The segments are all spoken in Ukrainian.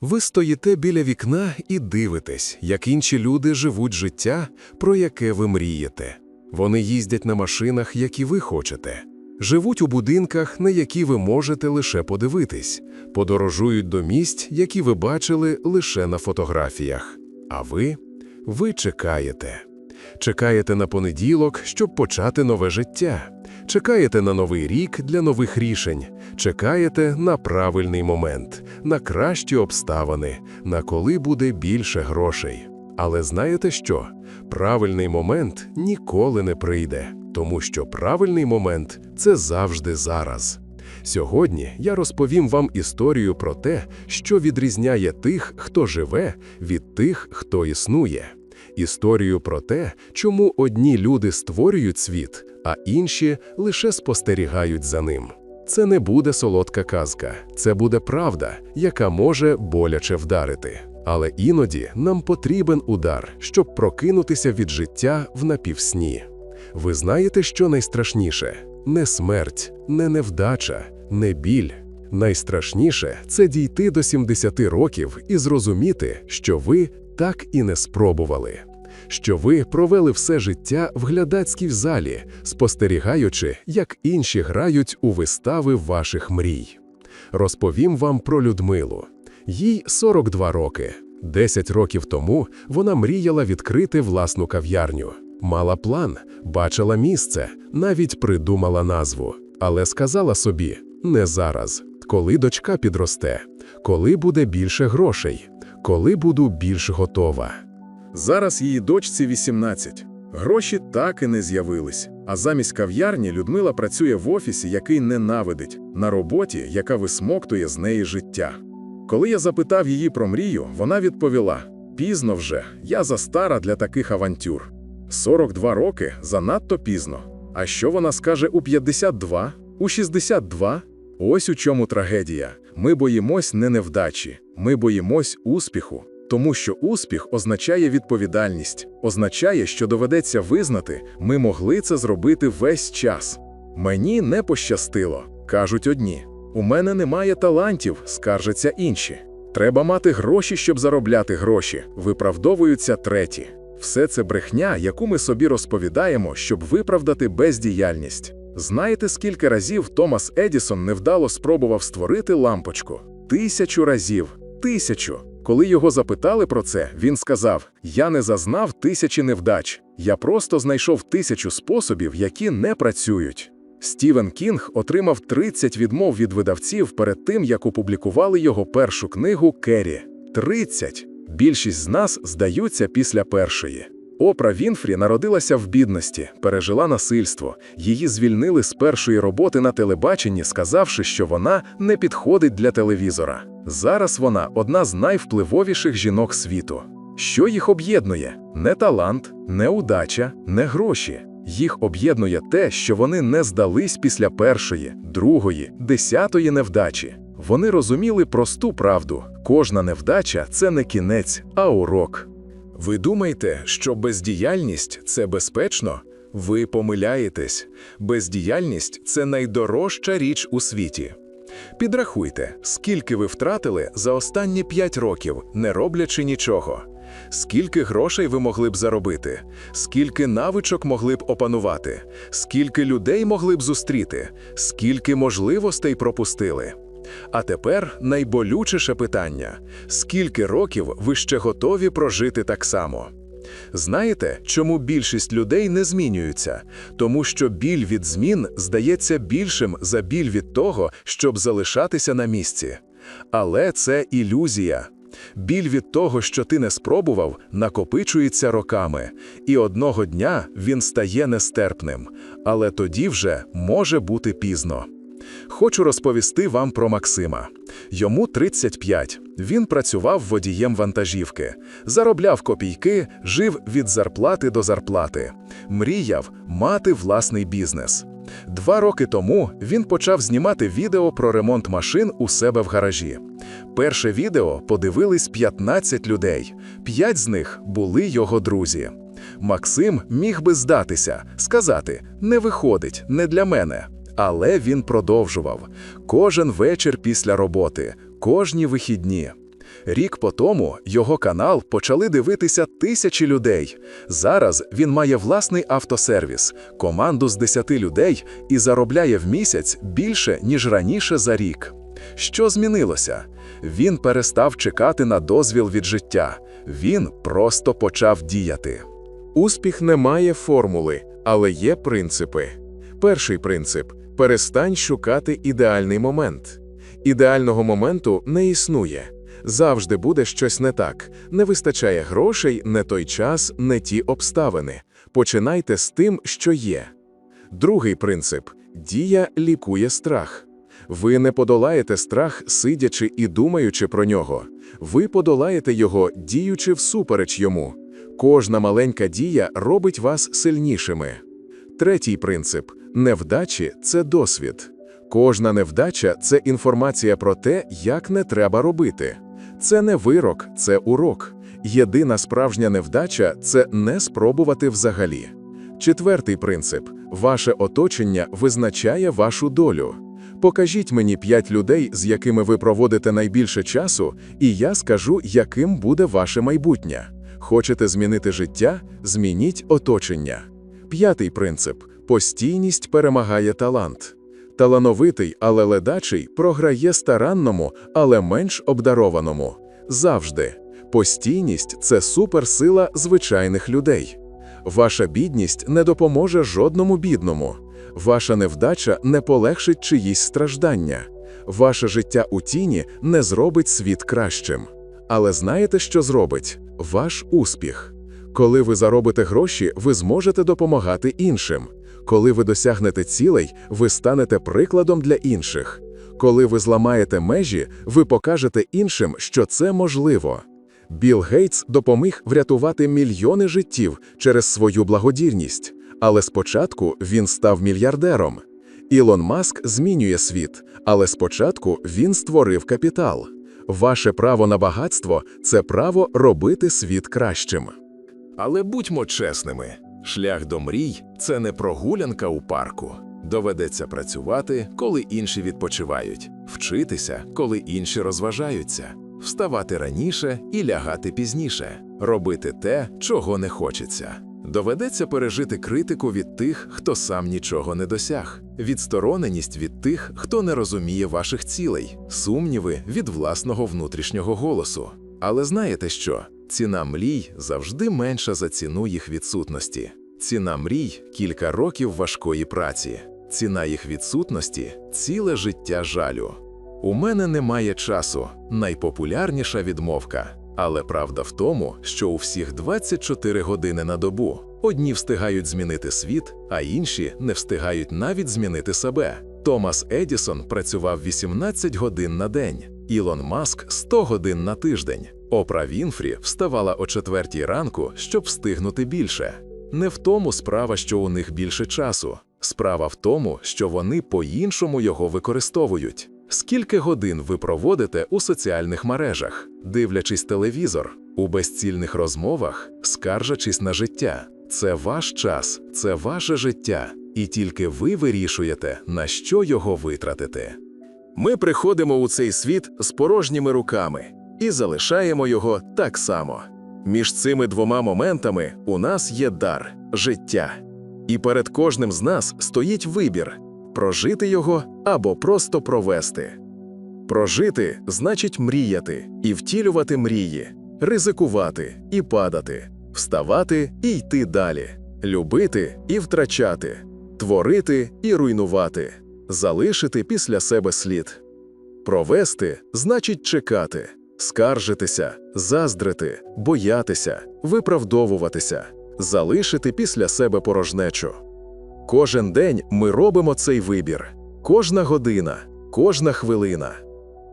Ви стоїте біля вікна і дивитесь, як інші люди живуть життя, про яке ви мрієте. Вони їздять на машинах, які ви хочете, живуть у будинках, на які ви можете лише подивитись, подорожують до місць, які ви бачили лише на фотографіях. А ви? Ви чекаєте. Чекаєте на понеділок, щоб почати нове життя. Чекаєте на новий рік для нових рішень. Чекаєте на правильний момент, на кращі обставини, на коли буде більше грошей. Але знаєте що? Правильний момент ніколи не прийде, тому що правильний момент це завжди зараз. Сьогодні я розповім вам історію про те, що відрізняє тих, хто живе, від тих, хто існує. Історію про те, чому одні люди створюють світ, а інші лише спостерігають за ним. Це не буде солодка казка, це буде правда, яка може боляче вдарити. Але іноді нам потрібен удар, щоб прокинутися від життя в напівсні. Ви знаєте, що найстрашніше? Не смерть, не невдача, не біль. Найстрашніше це дійти до 70 років і зрозуміти, що ви так і не спробували, що ви провели все життя в глядацькій залі, спостерігаючи, як інші грають у вистави ваших мрій. Розповім вам про Людмилу. Їй 42 роки. 10 років тому вона мріяла відкрити власну кав'ярню. Мала план, бачила місце, навіть придумала назву, але сказала собі: не зараз, коли дочка підросте, коли буде більше грошей, коли буду більш готова. Зараз її дочці 18. Гроші так і не з'явились. А замість кав'ярні Людмила працює в офісі, який ненавидить, на роботі, яка висмоктує з неї життя. Коли я запитав її про мрію, вона відповіла: пізно вже, я застара для таких авантюр. 42 роки занадто пізно. А що вона скаже у 52, у 62? Ось у чому трагедія. Ми боїмось не невдачі, ми боїмось успіху. Тому що успіх означає відповідальність, означає, що доведеться визнати, ми могли це зробити весь час. Мені не пощастило, кажуть одні. У мене немає талантів, скаржаться інші. Треба мати гроші, щоб заробляти гроші, виправдовуються треті. Все це брехня, яку ми собі розповідаємо, щоб виправдати бездіяльність. Знаєте, скільки разів Томас Едісон невдало спробував створити лампочку? Тисячу разів. Тисячу. Коли його запитали про це, він сказав: Я не зазнав тисячі невдач, я просто знайшов тисячу способів, які не працюють. Стівен Кінг отримав 30 відмов від видавців перед тим, як опублікували його першу книгу Керрі. 30! Більшість з нас здаються після першої. Опра Вінфрі народилася в бідності, пережила насильство. Її звільнили з першої роботи на телебаченні, сказавши, що вона не підходить для телевізора. Зараз вона одна з найвпливовіших жінок світу. Що їх об'єднує? Не талант, не удача, не гроші. Їх об'єднує те, що вони не здались після першої, другої, десятої невдачі. Вони розуміли просту правду: кожна невдача це не кінець, а урок. Ви думаєте, що бездіяльність це безпечно? Ви помиляєтесь. Бездіяльність це найдорожча річ у світі. Підрахуйте, скільки ви втратили за останні 5 років, не роблячи нічого. Скільки грошей ви могли б заробити, скільки навичок могли б опанувати, скільки людей могли б зустріти, скільки можливостей пропустили. А тепер найболючіше питання: скільки років ви ще готові прожити так само? Знаєте, чому більшість людей не змінюються? Тому що біль від змін здається більшим за біль від того, щоб залишатися на місці. Але це ілюзія. Біль від того, що ти не спробував, накопичується роками, і одного дня він стає нестерпним, але тоді вже може бути пізно. Хочу розповісти вам про Максима. Йому 35. Він працював водієм вантажівки, заробляв копійки, жив від зарплати до зарплати, мріяв мати власний бізнес. Два роки тому він почав знімати відео про ремонт машин у себе в гаражі. Перше відео подивились 15 людей, п'ять з них були його друзі. Максим міг би здатися, сказати: не виходить, не для мене. Але він продовжував кожен вечір після роботи, кожні вихідні. Рік по тому його канал почали дивитися тисячі людей. Зараз він має власний автосервіс, команду з 10 людей і заробляє в місяць більше, ніж раніше за рік. Що змінилося? Він перестав чекати на дозвіл від життя. Він просто почав діяти. Успіх не має формули, але є принципи. Перший принцип перестань шукати ідеальний момент. Ідеального моменту не існує. Завжди буде щось не так. Не вистачає грошей, не той час, не ті обставини. Починайте з тим, що є. Другий принцип дія лікує страх. Ви не подолаєте страх, сидячи і думаючи про нього. Ви подолаєте його, діючи всупереч йому. Кожна маленька дія робить вас сильнішими. Третій принцип невдачі це досвід. Кожна невдача це інформація про те, як не треба робити. Це не вирок, це урок. Єдина справжня невдача це не спробувати взагалі. Четвертий принцип ваше оточення визначає вашу долю. Покажіть мені п'ять людей, з якими ви проводите найбільше часу, і я скажу, яким буде ваше майбутнє. Хочете змінити життя? Змініть оточення. П'ятий принцип постійність перемагає талант. Талановитий, але ледачий програє старанному, але менш обдарованому. Завжди. Постійність це суперсила звичайних людей. Ваша бідність не допоможе жодному бідному. Ваша невдача не полегшить чиїсь страждання. Ваше життя у тіні не зробить світ кращим. Але знаєте, що зробить? Ваш успіх. Коли ви заробите гроші, ви зможете допомагати іншим. Коли ви досягнете цілей, ви станете прикладом для інших. Коли ви зламаєте межі, ви покажете іншим, що це можливо. Білл Гейтс допоміг врятувати мільйони життів через свою благодірність, але спочатку він став мільярдером. Ілон Маск змінює світ, але спочатку він створив капітал. Ваше право на багатство це право робити світ кращим. Але будьмо чесними: шлях до мрій це не прогулянка у парку. Доведеться працювати, коли інші відпочивають, вчитися, коли інші розважаються, вставати раніше і лягати пізніше, робити те, чого не хочеться. Доведеться пережити критику від тих, хто сам нічого не досяг, відстороненість від тих, хто не розуміє ваших цілей, сумніви від власного внутрішнього голосу. Але знаєте що? Ціна мрій завжди менша за ціну їх відсутності. Ціна мрій кілька років важкої праці. Ціна їх відсутності ціле життя жалю. У мене немає часу найпопулярніша відмовка. Але правда в тому, що у всіх 24 години на добу одні встигають змінити світ, а інші не встигають навіть змінити себе. Томас Едісон працював 18 годин на день, Ілон Маск 100 годин на тиждень. Опра Вінфрі вставала о 4 ранку, щоб встигнути більше. Не в тому справа, що у них більше часу. Справа в тому, що вони по-іншому його використовують. Скільки годин ви проводите у соціальних мережах, дивлячись телевізор, у безцільних розмовах, скаржачись на життя? Це ваш час, це ваше життя, і тільки ви вирішуєте, на що його витратити. Ми приходимо у цей світ з порожніми руками і залишаємо його так само. Між цими двома моментами у нас є дар життя. І перед кожним з нас стоїть вибір прожити його або просто провести. Прожити значить мріяти і втілювати мрії, ризикувати і падати, вставати і йти далі, любити і втрачати, творити і руйнувати, залишити після себе слід. Провести значить чекати, скаржитися, заздрити, боятися, виправдовуватися, залишити після себе порожнечу. Кожен день ми робимо цей вибір, кожна година, кожна хвилина.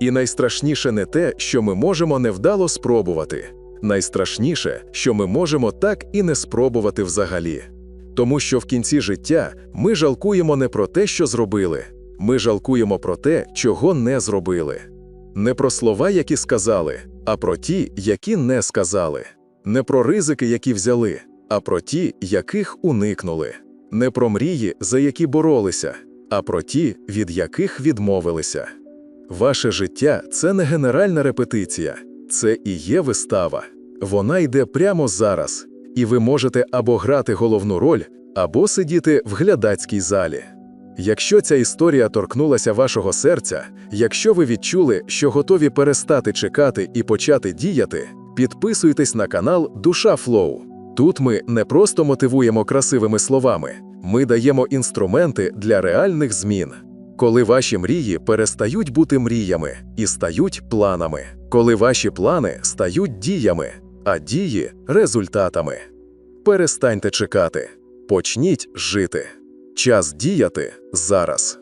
І найстрашніше не те, що ми можемо невдало спробувати. Найстрашніше, що ми можемо так і не спробувати взагалі. Тому що в кінці життя ми жалкуємо не про те, що зробили, ми жалкуємо про те, чого не зробили. Не про слова, які сказали, а про ті, які не сказали, не про ризики, які взяли, а про ті, яких уникнули, не про мрії, за які боролися, а про ті, від яких відмовилися. Ваше життя це не генеральна репетиція, Це і є вистава. Вона йде прямо зараз, і ви можете або грати головну роль, або сидіти в глядацькій залі. Якщо ця історія торкнулася вашого серця, якщо ви відчули, що готові перестати чекати і почати діяти, підписуйтесь на канал Душа Флоу. Тут ми не просто мотивуємо красивими словами, ми даємо інструменти для реальних змін. Коли ваші мрії перестають бути мріями і стають планами, коли ваші плани стають діями, а дії результатами. Перестаньте чекати, почніть жити. Час діяти зараз.